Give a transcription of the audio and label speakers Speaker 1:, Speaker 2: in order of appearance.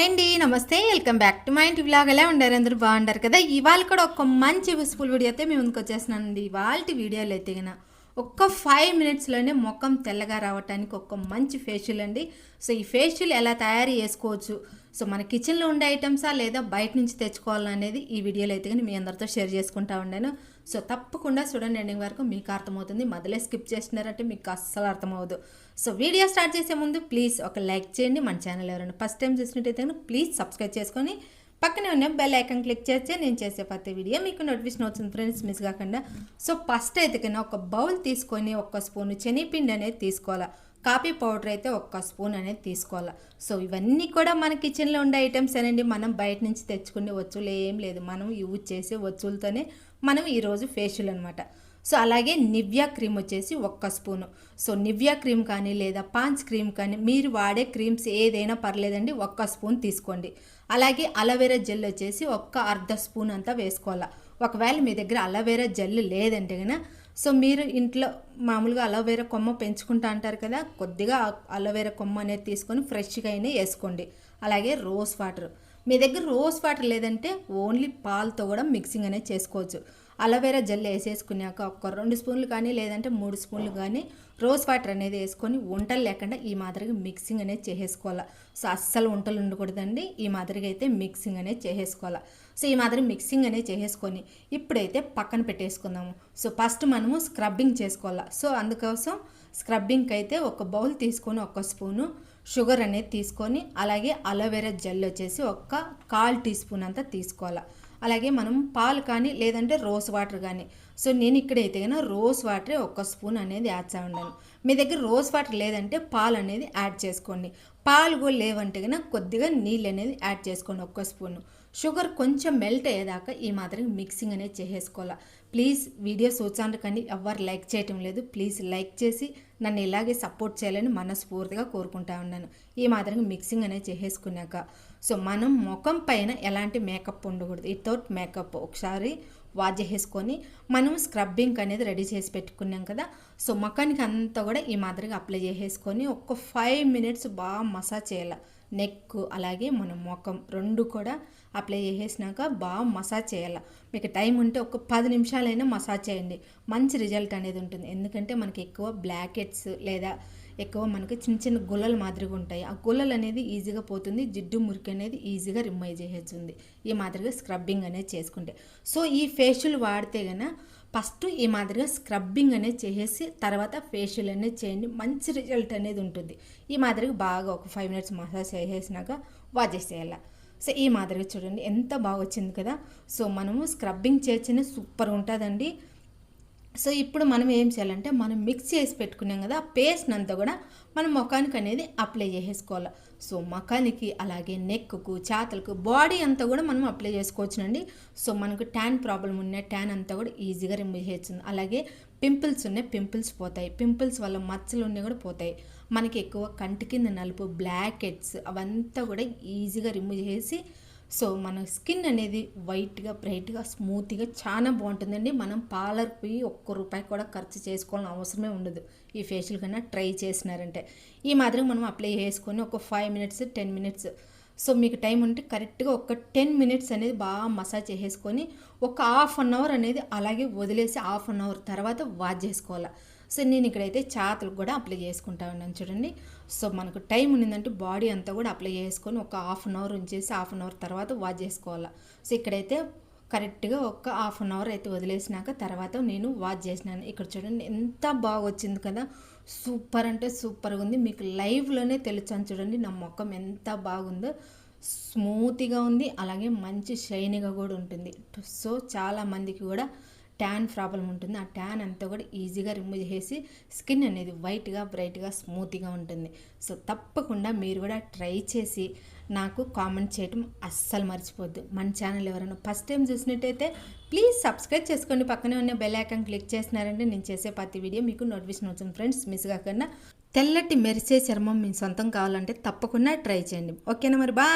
Speaker 1: Hi అండి నమస్తే. Welcome back to my ఇంటి వ్లాగ్. ఎలా ఉండారు అందరూ? బాగుంటారు కదా? ఇవాళ కూడా ఒక మంచి యూస్ఫుల్ వీడియో అయితే మేము ముందుకు వచ్చేస్తున్నానండి ఇవాళ వీడియోలు అయితే కన్నా ఒక్క ఫైవ్ మినిట్స్లోనే ముఖం తెల్లగా రావటానికి ఒక మంచి ఫేషియల్ అండి. సో ఈ ఫేషియల్ ఎలా తయారు చేసుకోవచ్చు? సో మన కిచెన్లో ఉండే ఐటమ్సా లేదా బయట నుంచి తెచ్చుకోవాలనేది ఈ వీడియోలో అయితే కానీ మీ అందరితో షేర్ చేసుకుంటా ఉండాను. సో తప్పకుండా చూడండి ఎండింగ్ వరకు మీకు అర్థమవుతుంది. మొదలే స్కిప్ చేస్తున్నారంటే మీకు అస్సలు అర్థమవుదు సో వీడియో స్టార్ట్ చేసే ముందు ప్లీజ్ ఒక లైక్ చేయండి. మన ఛానల్ ఎవరైనా ఫస్ట్ టైం చూసినట్టయితే ప్లీజ్ సబ్స్క్రైబ్ చేసుకొని పక్కనే ఉన్న బెల్ ఐకాన్ క్లిక్ చేస్తే నేను చేసే ప్రతి వీడియో మీకు నోటిఫికేషన్ అవుతుంది ఫ్రెండ్స్ మిస్ కాకుండా. సో ఫస్ట్ అయితే కన్నా ఒక బౌల్ తీసుకొని ఒక స్పూన్ శనిపిండి అనేది తీసుకోవాలా? కాఫీ పౌడర్ అయితే ఒక్క స్పూన్ అనేది తీసుకోవాలి? సో ఇవన్నీ కూడా మన కిచెన్లో ఉండే ఐటమ్స్ అనండి మనం బయట నుంచి తెచ్చుకునే వచ్చులు ఏం లేదు. మనం యూజ్ చేసే వచ్చులతోనే మనం ఈరోజు ఫేషియల్ అనమాట సో అలాగే నివ్యా క్రీమ్ వచ్చేసి ఒక్క స్పూను. సో నివ్యా క్రీమ్ కానీ లేదా పాంచ్ క్రీమ్ కానీ మీరు వాడే క్రీమ్స్ ఏదైనా పర్లేదండి ఒక్క స్పూన్ తీసుకోండి. అలాగే అలవేరా జెల్ వచ్చేసి ఒక్క అర్ధ స్పూన్ అంతా వేసుకోవాలి. ఒకవేళ మీ దగ్గర అలవేరా జెల్ లేదంటే కనుక సో మీరు ఇంట్లో మామూలుగా అలోవేరా కొమ్మ పెంచుకుంటా అంటారు కదా కొద్దిగా అలోవేరా కొమ్మ అనేది తీసుకొని ఫ్రెష్గా అయినా వేసుకోండి. అలాగే రోజ్ వాటర్. మీ దగ్గర రోజ్ వాటర్ లేదంటే ఓన్లీ పాలతో కూడా మిక్సింగ్ అనేది చేసుకోవచ్చు. అలోవెరా జెల్ వేసేసుకున్నాక ఒక రెండు స్పూన్లు కానీ లేదంటే మూడు స్పూన్లు కానీ రోజ్ వాటర్ అనేది వేసుకొని వంటలు లేకుండా ఈ మాదిరిగా మిక్సింగ్ అనేది చేసేసుకోవాలి. సో అస్సలు వంటలు ఉండకూడదండి. ఈ మాదిరిగా అయితే మిక్సింగ్ అనేది చేసేసుకోవాలి. సో ఈ మాదిరి మిక్సింగ్ అనేది చేసేసుకొని ఇప్పుడైతే పక్కన పెట్టేసుకుందాము. సో ఫస్ట్ మనము స్క్రబ్బింగ్ చేసుకోవాలి. సో అందుకోసం స్క్రబ్బింగ్కి అయితే ఒక బౌల్ తీసుకొని ఒక స్పూను షుగర్ అనేది తీసుకొని అలాగే అలోవెరా జెల్ వచ్చేసి ఒక కాల్ టీ స్పూన్ అంతా తీసుకోవాలి. అలాగే మనం పాలు కానీ లేదంటే రోజ్ వాటర్ కానీ సో నేను ఇక్కడైతే కనుక రోజ్ వాటర్ ఒక్క స్పూన్ అనేది యాడ్ చేయండాను మీ దగ్గర రోజ్ వాటర్ లేదంటే పాలు అనేది యాడ్ చేసుకోండి. పాలు కూడా లేవంటే కనుక కొద్దిగా నీళ్ళు అనేది యాడ్ చేసుకోండి ఒక్క స్పూన్. షుగర్ కొంచెం మెల్ట్ అయ్యేదాకా ఈ మాదిరిగా మిక్సింగ్ అనేది చేసేసుకోవాలి. ప్లీజ్ వీడియో చూచాను కానీ ఎవరు లైక్ చేయటం లేదు. ప్లీజ్ లైక్ చేసి నన్ను ఇలాగే సపోర్ట్ చేయాలని మనస్ఫూర్తిగా కోరుకుంటా ఉన్నాను. ఈ మాదిరిగా మిక్సింగ్ అనేది చేసేసుకున్నాక. సో మనం ముఖం పైన ఎలాంటి మేకప్ ఉండకూడదు. వితౌట్ మేకప్ ఒకసారి వాష్ చేసేసుకొని మనం స్క్రబ్బింగ్ అనేది రెడీ చేసి పెట్టుకున్నాం కదా. సో ముఖానికి అంతా కూడా ఈ మాదిరిగా అప్లై చేసేసుకొని ఒక ఫైవ్ మినిట్స్ బాగా మసాజ్ చేయాలి. నెక్ అలాగే మన ముఖం రెండు కూడా అప్లై చేసేసినాక బాగా మసాజ్ చేయాలి. మీకు టైం ఉంటే ఒక పది నిమిషాలైనా మసాజ్ చేయండి. మంచి రిజల్ట్ అనేది ఉంటుంది. ఎందుకంటే మనకి ఎక్కువ బ్లాకెట్స్ లేదా ఎక్కువ మనకి చిన్న చిన్న గుల్లలు మాదిరిగా ఉంటాయి. ఆ గుల్లలు అనేది ఈజీగా పోతుంది. జిడ్డు మురికి అనేది ఈజీగా రిమూవ్ చేసేస్తుంది. ఈ మాదిరిగా స్క్రబ్బింగ్ అనేది చేసుకుంటే. సో ఈ ఫేషియల్ వాడితే కనుక ఫస్ట్ ఈ మాదిరిగా స్క్రబ్బింగ్ అనేది చేసేసి తర్వాత ఫేషియల్ అనేది చేయండి. మంచి రిజల్ట్ అనేది ఉంటుంది. ఈ మాదిరిగా బాగా ఒక ఫైవ్ మినిట్స్ మసాజ్ చేసేసినాక వాష్ చేసేయాలి. సో ఈ మాదిరిగా చూడండి ఎంత బాగా వచ్చింది కదా. సో మనము స్క్రబ్బింగ్ చేస్తేనే సూపర్ ఉంటుందండి. సో ఇప్పుడు మనం ఏం చేయాలంటే మనం మిక్స్ చేసి పెట్టుకున్నాం కదా ఆ పేస్ట్ అంతా కూడా మనం ముఖానికి అనేది అప్లై చేసేసుకోవాలి. సో ముఖానికి అలాగే నెక్కు చేతలకు బాడీ అంతా కూడా మనం అప్లై చేసుకోవచ్చునండి. సో మనకు ట్యాన్ ప్రాబ్లం ఉన్న ట్యాన్ అంతా కూడా ఈజీగా రిమూవ్ చేయొచ్చు. అలాగే పింపుల్స్ ఉన్నాయి పింపుల్స్ పోతాయి. పింపుల్స్ వల్ల మచ్చలు ఉన్నాయి కూడా పోతాయి. మనకి ఎక్కువ కంటి కింద నలుపు బ్లాక్ హెడ్స్ అవంతా కూడా ఈజీగా రిమూవ్ చేసి సో మన స్కిన్ అనేది వైట్గా బ్రైట్గా స్మూత్గా చాలా బాగుంటుందండి. మనం పార్లర్కి పోయి ఒక్క రూపాయి కూడా ఖర్చు చేసుకోవాలని అవసరమే ఉండదు. ఈ ఫేషియల్ కన్నా ట్రై చేసినారంటే. ఈ మాదిరి మనం అప్లై చేసుకొని ఒక five minutes ten minutes so మీకు టైం ఉంటే కరెక్ట్గా ఒక టెన్ మినిట్స్ అనేది బాగా మసాజ్ చేసేసుకొని ఒక హాఫ్ అన్ అవర్ అనేది అలాగే వదిలేసి హాఫ్ అన్ అవర్ తర్వాత వాష్ చేసుకోవాలి. సో నేను ఇక్కడైతే చాతలకు కూడా అప్లై చేసుకుంటా ఉన్నాను చూడండి. సో మనకు టైం ఉన్నదంటే బాడీ అంతా కూడా అప్లై చేసుకొని ఒక హాఫ్ అన్ అవర్ ఉంచేసి హాఫ్ అన్ అవర్ తర్వాత వాష్ చేసుకోవాలి. సో ఇక్కడైతే కరెక్ట్గా ఒక హాఫ్ అన్ అవర్ అయితే వదిలేసినాక తర్వాత నేను వాష్ చేసినాను. ఇక్కడ చూడండి ఎంత బాగా వచ్చింది కదా. సూపర్ అంటే సూపర్గా ఉంది. మీకు లైవ్లోనే తెలుచాను చూడండి నా ముఖం ఎంత బాగుందో. స్మూత్గా ఉంది. అలాగే మంచి షైనీగా కూడా ఉంటుంది. సో చాలామందికి కూడా ట్యాన్ ప్రాబ్లం ఉంటుంది. ఆ ట్యాన్ అంతా కూడా ఈజీగా రిమూవ్ చేసి స్కిన్ అనేది వైట్గా బ్రైట్గా స్మూత్గా ఉంటుంది. సో తప్పకుండా మీరు కూడా ట్రై చేసి నాకు కామెంట్ చేయటం అస్సలు మర్చిపోద్దు మన ఛానల్ ఎవరైనా ఫస్ట్ టైం చూసినట్టయితే ప్లీజ్ సబ్స్క్రైబ్ చేసుకోండి. పక్కనే ఉన్న బెల్ ఐకాన్ క్లిక్ చేసినారంటే నేను చేసే ప్రతి వీడియో మీకు నోటిఫికేషన్ వచ్చింది ఫ్రెండ్స్ మిస్ కాకుండా తెల్లటి మెరిసే చర్మం మీ సొంతం కావాలంటే తప్పకుండా ట్రై చేయండి. ఓకేనా మరి బాయ్